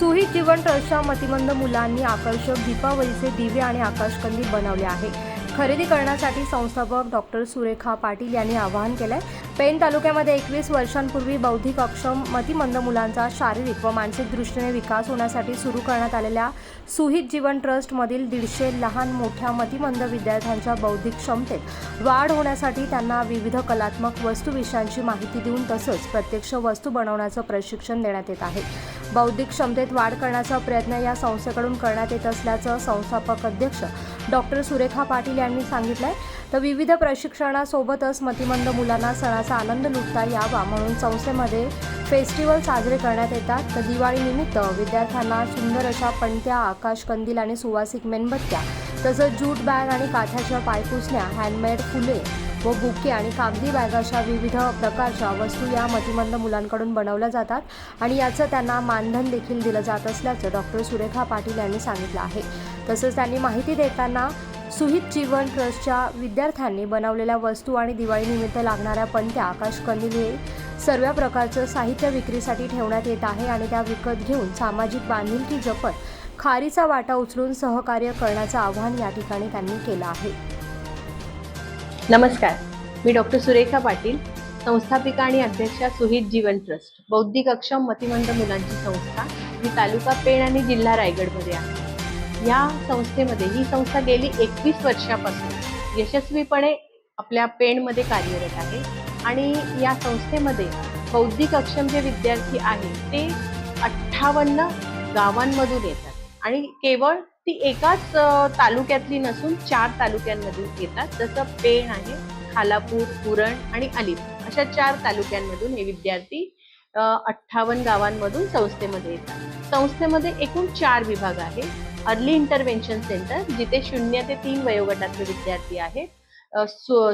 जीवन ट्रस्टच्या मतिमंद मुलांनी आकर्षक दीपावलीचे दिवे आणि आकाशकंदी बनवले आहे. खरेदी करण्यासाठी संस्थापक डॉक्टर सुरेखा पाटील यांनी आवाहन केलंय. पेन तालुक्यामध्ये एकवीस वर्षांपूर्वी बौद्धिक अक्षम मतिमंद मुलांचा शारीरिक व मानसिक दृष्टीने विकास होण्यासाठी सुरू करण्यात आलेल्या सुहित जीवन ट्रस्टमधील दीडशे लहान मोठ्या मतिमंद विद्यार्थ्यांच्या बौद्धिक क्षमतेत वाढ होण्यासाठी त्यांना विविध कलात्मक वस्तू विषयांची माहिती देऊन तसंच प्रत्यक्ष वस्तू बनवण्याचं प्रशिक्षण देण्यात येत आहे. बौद्धिक क्षमतेत वाढ करण्याचा प्रयत्न या संस्थेकडून करण्यात येत असल्याचं संस्थापक अध्यक्ष डॉक्टर सुरेखा पाटील यांनी सांगितलंय. तर विविध प्रशिक्षणासोबतच मतिमंद मुलांना सणाचा आनंद लुटता यावा म्हणून संस्थेमध्ये फेस्टिवल साजरे करण्यात येतात. तर दिवाळीनिमित्त विद्यार्थ्यांना सुंदर अशा पणत्या आकाशकंदील आणि सुवासिक मेणबत्त्या तसंच जूट बॅग आणि काथ्याच्या पायपुसण्या हँडमेड फुले व बुके आणि कागदी बॅग अशा विविध प्रकारच्या वस्तू या मतिमंद मुलांकडून बनवल्या जातात आणि याचं त्यांना मानधन देखील दिलं जात असल्याचं डॉक्टर सुरेखा पाटील यांनी सांगितलं आहे. तसंच त्यांनी माहिती देताना सुहित जीवन ट्रस्टच्या विद्यार्थ्यांनी बनवलेल्या वस्तू आणि दिवाळीनिमित्त लागणाऱ्या पंत्या आकाशकंदील हे सर्व प्रकारचं साहित्य विक्रीसाठी ठेवण्यात येत आहे आणि त्या विकत घेऊन सामाजिक बांधिलकी जपत खारीचा वाटा उचलून सहकार्य करण्याचं आवाहन या ठिकाणी त्यांनी केलं आहे. नमस्कार. मी डॉक्टर सुरेखा पाटील संस्थापिका आणि अध्यक्षा सुहित जीवन ट्रस्ट बौद्धिक अक्षम मतिमंद मुलांची संस्था ही तालुका पेण आणि जिल्हा रायगडमध्ये आहे. या संस्थेमध्ये ही संस्था गेली एकवीस वर्षापासून यशस्वीपणे आपल्या पेणमध्ये कार्यरत आहे आणि या संस्थेमध्ये बौद्धिक अक्षम जे विद्यार्थी आहेत ते अठ्ठावन्न गावांमधून येतात आणि केवळ ती एकाच तालुक्यातली नसून चार तालुक्यांमधून येतात. जसं पेण आहे खालापूर पुरण आणि अलिप अशा चार तालुक्यांमधून हे विद्यार्थी अठ्ठावन्न गावांमधून संस्थेमध्ये येतात. संस्थेमध्ये एकूण चार विभाग आहे अर्ली इंटरव्हेन्शन सेंटर जिथे शून्य ते तीन वयोगटातले विद्यार्थी आहेत.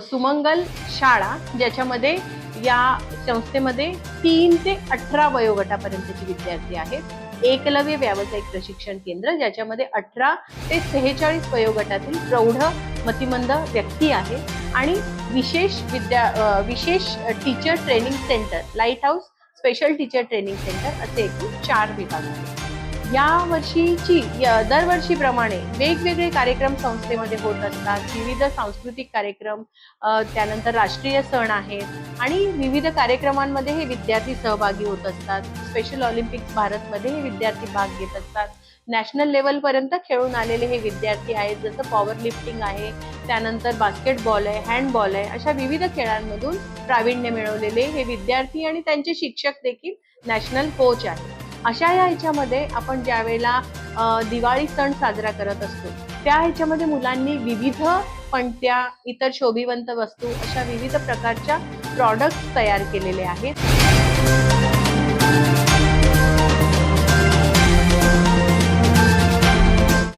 सुमंगल शाळा ज्याच्यामध्ये या संस्थेमध्ये तीन ते अठरा वयोगटापर्यंतचे विद्यार्थी आहेत. एकलव्य व्यावसायिक प्रशिक्षण केंद्र ज्याच्यामध्ये अठरा ते सेहेचाळीस वयोगटातील प्रौढ मतिमंद व्यक्ती आहे. आणि विशेष विद्या विशेष teacher training centre lighthouse special teacher training centre असे एकूण चार विभाग आहेत. या वर्षीची दरवर्षीप्रमाणे वेगवेगळे कार्यक्रम संस्थेमध्ये होत असतात. विविध सांस्कृतिक कार्यक्रम त्यानंतर राष्ट्रीय सण आहेत आणि विविध कार्यक्रमांमध्ये हे विद्यार्थी सहभागी होत असतात. स्पेशल ऑलिम्पिक्स भारतमध्ये हे विद्यार्थी भाग घेत असतात. नॅशनल लेवलपर्यंत खेळून आलेले हे विद्यार्थी आहेत जसं पॉवर लिफ्टिंग आहे त्यानंतर बास्केटबॉल आहे हँडबॉल आहे अशा विविध खेळांमधून प्रावीण्य मिळवलेले हे विद्यार्थी आणि त्यांचे शिक्षक देखील नॅशनल कोच आहेत. अशा या ह्याच्यामध्ये आपण ज्या वेळेला दिवाळी सण साजरा करत असतो त्या ह्याच्यामध्ये मुलांनी विविध पणत्या इतर शोभिवंत वस्तू अशा विविध प्रकारच्या प्रॉडक्ट्स तयार केलेले आहेत.